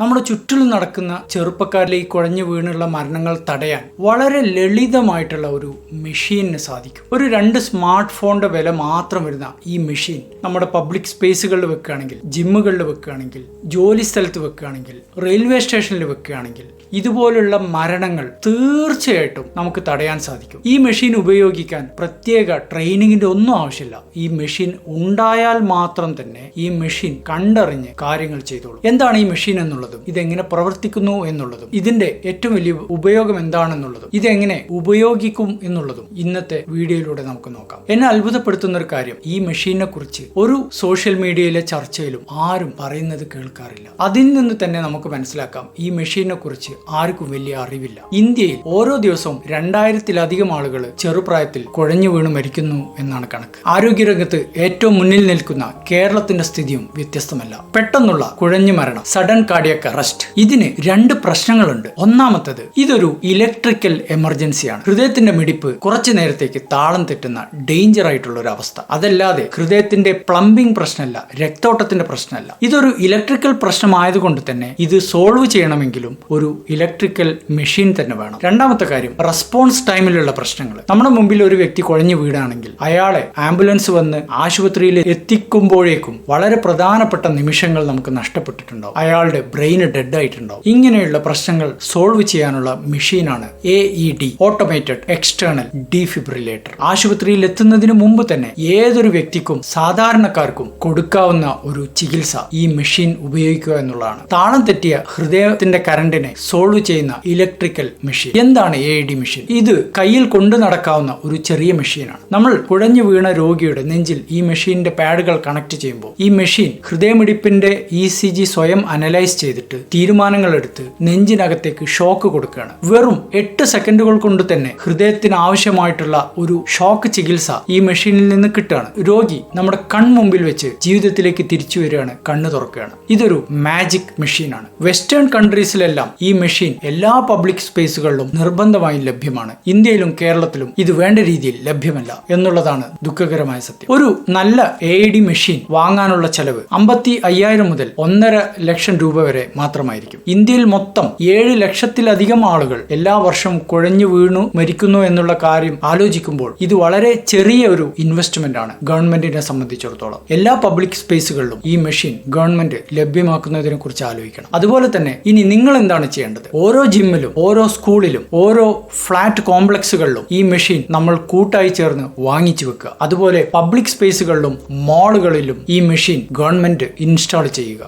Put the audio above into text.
നമ്മുടെ ചുറ്റിലും നടക്കുന്ന ചെറുപ്പക്കാരിലേക്ക് കുഴഞ്ഞു വീണുള്ള മരണങ്ങൾ തടയാൻ വളരെ ലളിതമായിട്ടുള്ള ഒരു മെഷീനിന് സാധിക്കും. ഒരു രണ്ട് സ്മാർട്ട് ഫോണിന്റെ വില മാത്രം വരുന്ന ഈ മെഷീൻ നമ്മുടെ പബ്ലിക് സ്പേസുകളിൽ വെക്കുകയാണെങ്കിൽ ജിമ്മുകളിൽ വെക്കുകയാണെങ്കിൽ ജോലി സ്ഥലത്ത് വെക്കുകയാണെങ്കിൽ റെയിൽവേ സ്റ്റേഷനിൽ വെക്കുകയാണെങ്കിൽ ഇതുപോലുള്ള മരണങ്ങൾ തീർച്ചയായിട്ടും നമുക്ക് തടയാൻ സാധിക്കും. ഈ മെഷീൻ ഉപയോഗിക്കാൻ പ്രത്യേക ട്രെയിനിങ്ങിന്റെ ഒന്നും ആവശ്യമില്ല. ഈ മെഷീൻ ഉണ്ടായാൽ മാത്രം തന്നെ ഈ മെഷീൻ കണ്ടറിഞ്ഞ് കാര്യങ്ങൾ ചെയ്തോളൂ. എന്താണ് ഈ മെഷീൻ എന്നുള്ളതും? ഇതെങ്ങനെ പ്രവർത്തിക്കുന്നു എന്നുള്ളതും ഇതിന്റെ ഏറ്റവും വലിയ ഉപയോഗം എന്താണെന്നുള്ളതും ഇതെങ്ങനെ ഉപയോഗിക്കും എന്നുള്ളതും ഇന്നത്തെ വീഡിയോയിലൂടെ നമുക്ക് നോക്കാം. എന്നെ അത്ഭുതപ്പെടുത്തുന്ന ഒരു കാര്യം ഈ മെഷീനെ കുറിച്ച് ഒരു സോഷ്യൽ മീഡിയയിലെ ചർച്ചയിലും ആരും പറയുന്നത് കേൾക്കാറില്ല. അതിൽ നിന്ന് തന്നെ നമുക്ക് മനസ്സിലാക്കാം ഈ മെഷീനെ കുറിച്ച് ആർക്കും വലിയ അറിവില്ല. ഇന്ത്യയിൽ ഓരോ ദിവസവും രണ്ടായിരത്തിലധികം ആളുകൾ ചെറുപ്രായത്തിൽ കുഴഞ്ഞു വീണ് മരിക്കുന്നു എന്നാണ് കണക്ക്. ആരോഗ്യരംഗത്ത് ഏറ്റവും മുന്നിൽ നിൽക്കുന്ന കേരളത്തിന്റെ സ്ഥിതിയും വ്യത്യസ്തമല്ല. പെട്ടെന്നുള്ള കുഴഞ്ഞു മരണം സഡൻ കാർഡിയക് അറസ്റ്റ്. ഇതിന് രണ്ട് പ്രശ്നങ്ങളുണ്ട്. ഒന്നാമത്തത് ഇതൊരു ഇലക്ട്രിക്കൽ എമർജൻസിയാണ്. ഹൃദയത്തിന്റെ മിടിപ്പ് കുറച്ചു നേരത്തേക്ക് താളം തെറ്റുന്ന ഡേഞ്ചർ ആയിട്ടുള്ള ഒരു അവസ്ഥ അതല്ലാതെ ഹൃദയത്തിന്റെ പ്ലംബിംഗ് പ്രശ്നമല്ല രക്തോട്ടത്തിന്റെ പ്രശ്നമല്ല. ഇതൊരു ഇലക്ട്രിക്കൽ പ്രശ്നമായതുകൊണ്ട് തന്നെ ഇത് സോൾവ് ചെയ്യണമെങ്കിലും ഒരു ഇലക്ട്രിക്കൽ മെഷീൻ തന്നെ വേണം. രണ്ടാമത്തെ കാര്യം റെസ്പോൺസ് ടൈമിലുള്ള പ്രശ്നങ്ങൾ നമ്മുടെ മുമ്പിൽ ഒരു വ്യക്തി കുഴഞ്ഞു വീടാണെങ്കിൽ അയാളെ ആംബുലൻസ് വന്ന് ആശുപത്രിയിൽ എത്തിക്കുമ്പോഴേക്കും വളരെ പ്രധാനപ്പെട്ട നിമിഷങ്ങൾ നമുക്ക് നഷ്ടപ്പെട്ടിട്ടുണ്ടാവും. അയാളുടെ ബ്രെയിൻ ഡെഡ് ആയിട്ടുണ്ടാവും. ഇങ്ങനെയുള്ള പ്രശ്നങ്ങൾ സോൾവ് ചെയ്യാനുള്ള മെഷീനാണ് A E D automated external defibrillator ആശുപത്രിയിൽ എത്തുന്നതിന് മുമ്പ് തന്നെ ഏതൊരു വ്യക്തിക്കും സാധാരണക്കാർക്കും കൊടുക്കാവുന്ന ഒരു ചികിത്സ ഈ മെഷീൻ ഉപയോഗിക്കുക എന്നുള്ളതാണ്. താളം തെറ്റിയ ഹൃദയത്തിന്റെ കറണ്ടിനെ സോൾവ് ചെയ്യുന്ന ഇലക്ട്രിക്കൽ മെഷീൻ എന്താണ് എ ഡി മെഷീൻ ഇത് കയ്യിൽ കൊണ്ടു നടക്കാവുന്ന ഒരു ചെറിയ മെഷീനാണ്. നമ്മൾ കുഴഞ്ഞു വീണ രോഗിയുടെ നെഞ്ചിൽ ഈ മെഷീന്റെ പാഡുകൾ കണക്ട് ചെയ്യുമ്പോൾ ഈ മെഷീൻ ഹൃദയമിടിപ്പിന്റെ ഇ സി ജി സ്വയം അനലൈസ് ചെയ്തിട്ട് തീരുമാനങ്ങൾ എടുത്ത് നെഞ്ചിനകത്തേക്ക് ഷോക്ക് കൊടുക്കുകയാണ്. വെറും എട്ട് സെക്കൻഡുകൾ കൊണ്ട് തന്നെ ഹൃദയത്തിന് ആവശ്യമായിട്ടുള്ള ഒരു ഷോക്ക് ചികിത്സ ഈ മെഷീനിൽ നിന്ന് കിട്ടുകയാണ്. രോഗി നമ്മുടെ കൺമുമ്പിൽ വെച്ച് ജീവിതത്തിലേക്ക് തിരിച്ചു വരികയാണ് കണ്ണ് തുറക്കുകയാണ്. ഇതൊരു മാജിക് മെഷീനാണ് വെസ്റ്റേൺ കൺട്രീസിലെല്ലാം ഈ മെഷീൻ എല്ലാ പബ്ലിക് സ്പേസുകളിലും നിർബന്ധമായും ലഭ്യമാണ്. ഇന്ത്യയിലും കേരളത്തിലും ഇത് വേണ്ട രീതിയിൽ ലഭ്യമല്ല എന്നുള്ളതാണ് ദുഃഖകരമായ സത്യം. ഒരു നല്ല എ ഡി മെഷീൻ വാങ്ങാനുള്ള ചെലവ് അമ്പത്തി അയ്യായിരം മുതൽ ഒന്നര ലക്ഷം രൂപ വരെ മാത്രമായിരിക്കും. ഇന്ത്യയിൽ മൊത്തം ഏഴ് ലക്ഷത്തിലധികം ആളുകൾ എല്ലാ വർഷവും കുഴഞ്ഞു വീണു മരിക്കുന്നു എന്നുള്ള കാര്യം ആലോചിക്കുമ്പോൾ ഇത് വളരെ ചെറിയ ഒരു ഇൻവെസ്റ്റ്മെന്റ് ആണ് ഗവൺമെന്റിനെ സംബന്ധിച്ചിടത്തോളം. എല്ലാ പബ്ലിക് സ്പേസുകളിലും ഈ മെഷീൻ ഗവൺമെന്റ് ലഭ്യമാക്കുന്നതിനെ കുറിച്ച് ആലോചിക്കണം. അതുപോലെ തന്നെ ഇനി നിങ്ങൾ എന്താണ് ചെയ്യേണ്ടത്? ഓരോ ജിമ്മിലും ഓരോ സ്കൂളിലും ഓരോ ഫ്ലാറ്റ് കോംപ്ലക്സുകളിലും ഈ മെഷീൻ നമ്മൾ കൂട്ടായി ചേർന്ന് വാങ്ങിച്ചു വെക്കുക. അതുപോലെ പബ്ലിക് സ്പേസുകളിലും മാളുകളിലും ഈ മെഷീൻ ഗവൺമെന്റ് ഇൻസ്റ്റാൾ ചെയ്യുക.